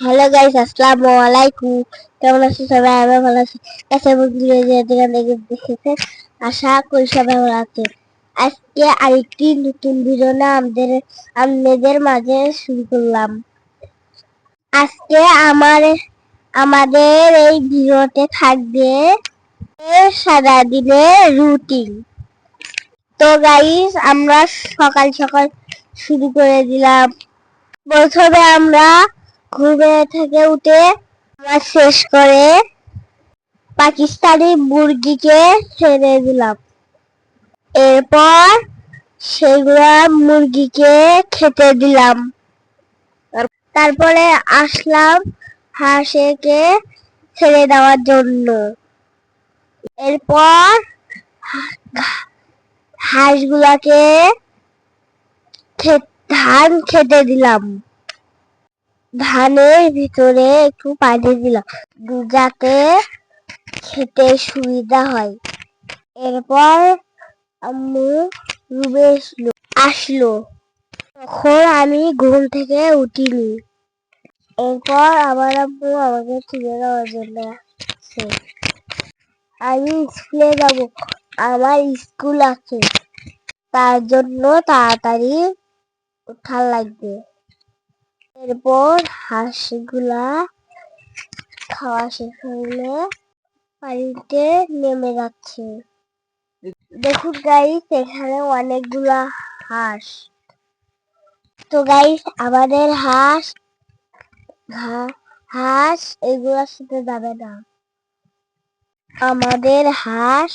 Hello guys আসসালামু আলাইকুম কেমন আছো সবাই? আমি ভালো আছি। কাছে বন্ধুরা যে যেখান থেকে দেখেছে আশা করি সবাই ভালো আছে আজকে আরেকটি নতুন ভিডিও না আমাদের, আপনাদের মাঝে শুরু করলাম। আজকে আমার, আমাদের এই ভিডিওতে থাকবে সারাদিনের রুটিন তো গাইস, আমরা সকাল সকাল শুরু করে দিলাম। প্রথমে আমরা ঘুমে থেকে উঠে আমার শেষ করে পাকিস্তানি মুরগিকে ছেড়ে দিলাম। এরপর সেগুলা মুরগিকে খেতে দিলাম। তারপরে আসলাম হাঁসেকে ছেড়ে দেওয়ার জন্য। এরপর হাঁসগুলাকে ধান খেতে দিলাম। ধানের ভিতরে একটু পানি দিলাম। যাতে খেতে সুবিধা হয়। এরপর আম্মু রুমে আসলো আসলো। তখন আমি ঘুম থেকে উঠিনি। এরপর আমার আম্মু আমাকে তুলে দেওয়ার জন্য আমি স্কুলে যাব। আমার স্কুল আছে। তার জন্য তাড়াতাড়ি ওঠা লাগবে। এরপর হাঁসগুলা খাওয়া শেষ হলে পানিতে নেমে যাচ্ছে। দেখুন গাইস এখানে অনেকগুলা হাঁস। তো গাইস আমাদের হাঁস হাঁস এগুলোর সাথে যাবে না। আমাদের হাঁস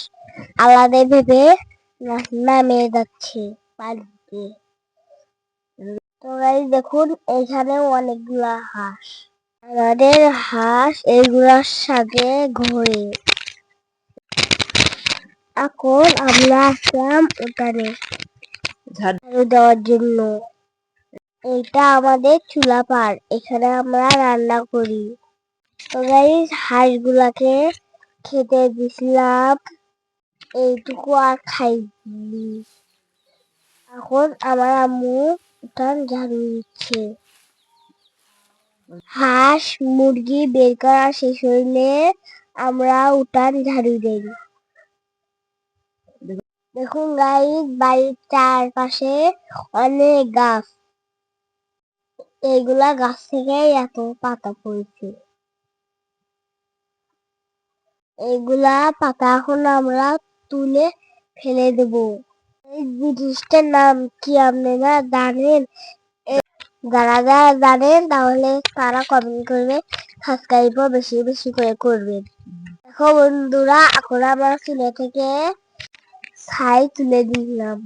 আলাদা ভেবে নামে যাচ্ছে পানিতে তো দেখুন এখানে অনেকগুলা হাঁস। আমাদের হাঁস এগুলার সাথে ঘোরে। এখন আমরা আসলাম ওখানে ঝাড়ু দেওয়ার জন্য। এটা আমাদের চুলা পার এখানে আমরা রান্না করি। তো গাইস হাঁসগুলাকে খেতে দিছিলাম এইটুকু আর খাইনি। এখন আমার আম্মু উঠান ঝাড়ু দিচ্ছে হাঁস, মুরগি বের করা শেষ হইলে আমরা উঠান ঝাড়ু দেই। দেখুন গাইস বাড়ির চারপাশে অনেক গাছ। এইগুলা গাছ থেকে এত পাতা পড়েছে। এইগুলা পাতা এখন আমরা তুলে ফেলে দেব। জিনিসটার নাম কি জানেন? যারা যারা জানেন, তাহলে তারা কমেন্ট করবে বেশি বেশি করে করবেন। দেখো বন্ধুরা, এখন আমরা চুলে থেকে ছাই তুলে দিলাম।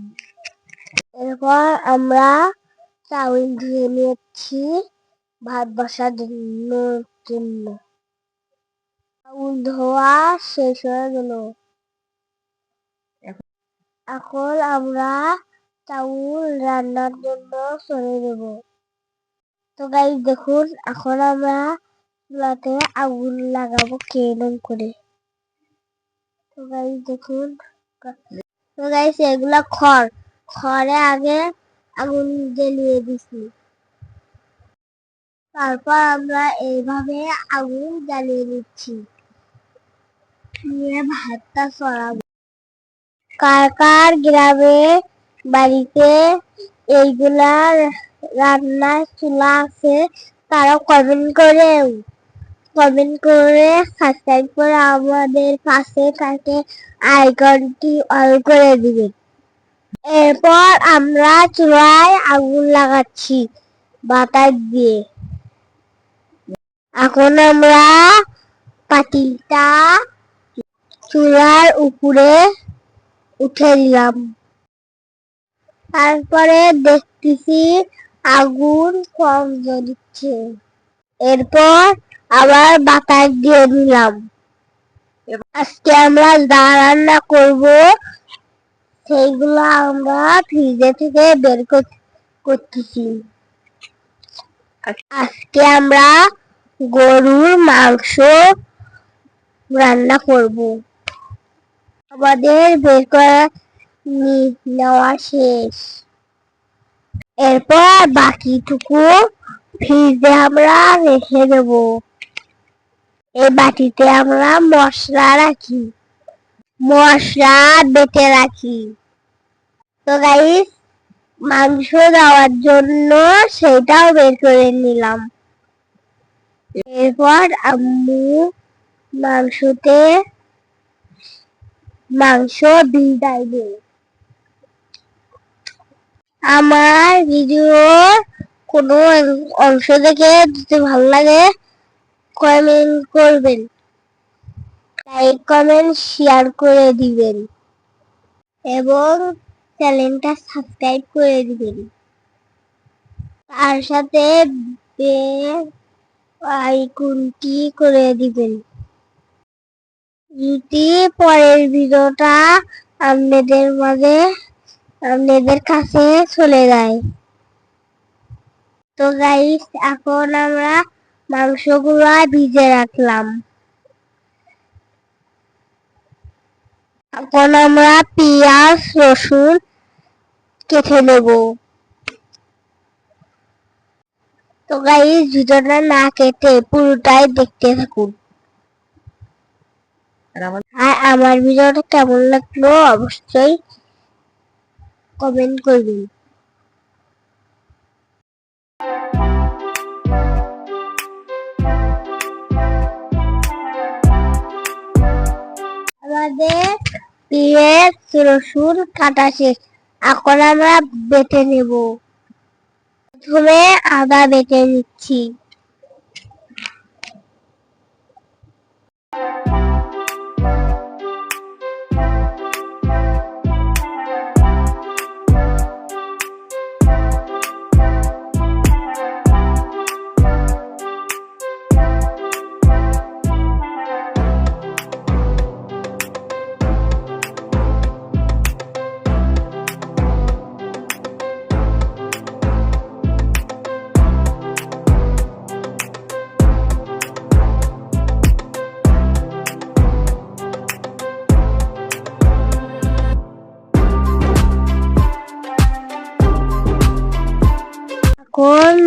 এরপর আমরা চাউল ধুয়ে নিচ্ছি ভাত বসার জন্য জন্য। চাউল ধোয়া শেষ হয়ে গেল। এখন আমরা চাউল রান্নার জন্য চলে দেব তো গাই দেখুন, এখন আমরা চুলাতে আগুন লাগাবো কেরম করে। তো গাই দেখুন। তো গাইস এগুলা খড়। খড়ে আগে আগুন জ্বালিয়ে দিছি। তারপর আমরা এইভাবে আগুন জ্বালিয়ে দিচ্ছি। নিয়ে ভাতটা চড়াবো। কার কার গ্রামে বাড়িতে এইগুলা রান্নার চুলা আছে, তারা কমেন্ট করে কমেন্ট করে সাবস্ক্রাইব করে আমাদের পাশে থাকে আইকনটি অন করে দিবেন এরপর আমরা চুলায় আগুন লাগাচ্ছি বাতাস দিয়ে। এখন আমরা পাতিলটা চুলার উপরে উঠে দিলাম তারপরে দেখতেছি আগুন কম জ্বলছে। এরপর আবার বাতাস দিয়ে দিলাম। আজকে আমরা যা রান্না করব, সেইগুলো আমরা ফ্রিজে থেকে বের কর- করতেছি। আজকে আমরা গরুর মাংস রান্না করব। আমাদের বের করা নেওয়া শেষ। এরপর বাকিটুকু ফ্রিজে আমরা রেখে দেব। এই বাটিতে আমরা মশলা রাখি। মশলা বেটে রাখি। তো গাইস মাংস দেওয়ার জন্য সেটাও বের করে নিলাম। এরপর আম্মু মাংসতে মাংস ভিজাইবে আমার ভিডিওর কোনো অংশ দেখে যদি ভালো লাগে কমেন্ট করবেন। লাইক কমেন্ট শেয়ার করে দিবেন। এবং চ্যানেলটা সাবস্ক্রাইব করে দিবেন। তার সাথে আইকনটি করে দিবেন। যদি পরের ভিডিওটা আপনাদের মাঝে আপনাদের কাছে চলে যায়। তো গাইস এখন আমরা মাংসগুলো ভিজে রাখলাম। এখন আমরা পেঁয়াজ, রসুন কেটে নেব। তো গাইস ভিডিওটা না কেটে পুরোটাই দেখতে থাকুন। আর আমার ভিডিওটা কেমন লাগল অবশ্যই কমেন্ট করবেন। আমাদের পেঁয়াজ রসুন কাটা শেষ। এখন আমরা বেটে নেব। প্রথমে আদা বেটে নিচ্ছি।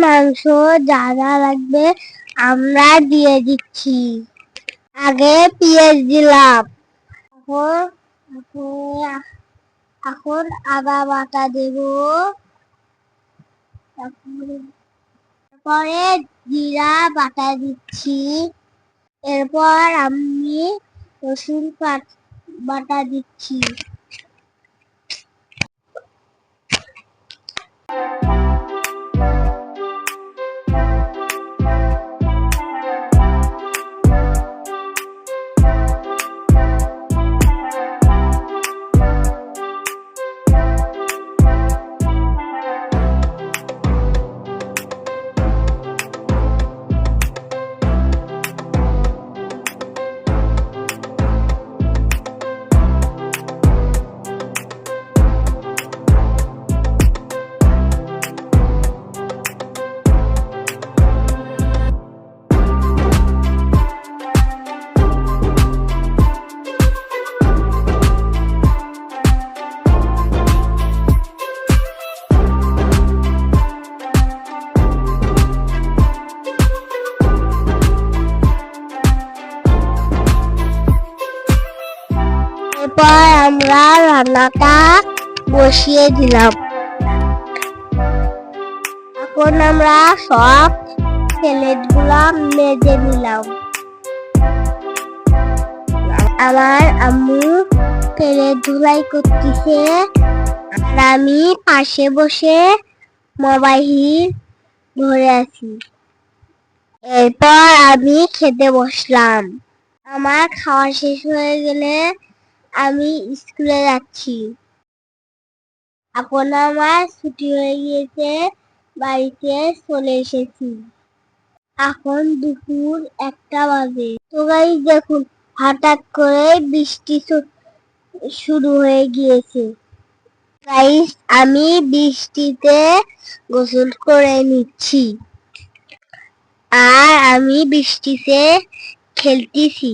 মাংস যা যা লাগবে আমরা দিয়ে দিচ্ছি। আগে পেঁয়াজ দিলাম। এখন, এখন- আদা বাটা দেব। তারপরে জিরা বাটা দিচ্ছি। এরপর আমি রসুন বাটা দিচ্ছি। রান্নাটা বসিয়ে দিলাম। এখন আমরা সব প্লেটগুলা মেজে নিলাম। আমার আম্মু প্লেট ধুলাই করতেছে। আর আমি পাশে বসে মোবাইল ধরে আছি। এরপর আমি খেতে বসলাম। আমার খাওয়া শেষ হয়ে গেলে আমি স্কুলে যাচ্ছি। এখন আমার ছুটি হয়ে গিয়েছে, বাড়িতে চলে এসেছি। এখন দুপুর একটা বাজে। তো গাই দেখুন, হঠাৎ করে বৃষ্টি শুরু হয়ে গিয়েছে। গাইস আমি বৃষ্টিতে গোসল করে নিচ্ছি। আর আমি বৃষ্টিতে খেলতেছি।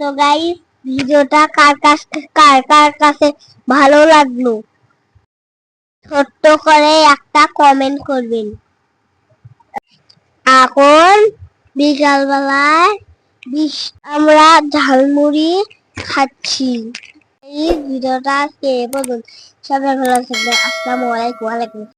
তো গাইস ভিডিওটা কার কাছ কার কার কাছে ভালো লাগল? ছোট্ট করে একটা কমেন্ট করবেন। এখন বিকালবেলায় বিশ- আমরা ঝালমুড়ি খাচ্ছি। এই ভিডিওটা কে বলুন? সবাই ভালো থাকবেন। আসসালামু আলাইকুম। ওয়ালাইকুম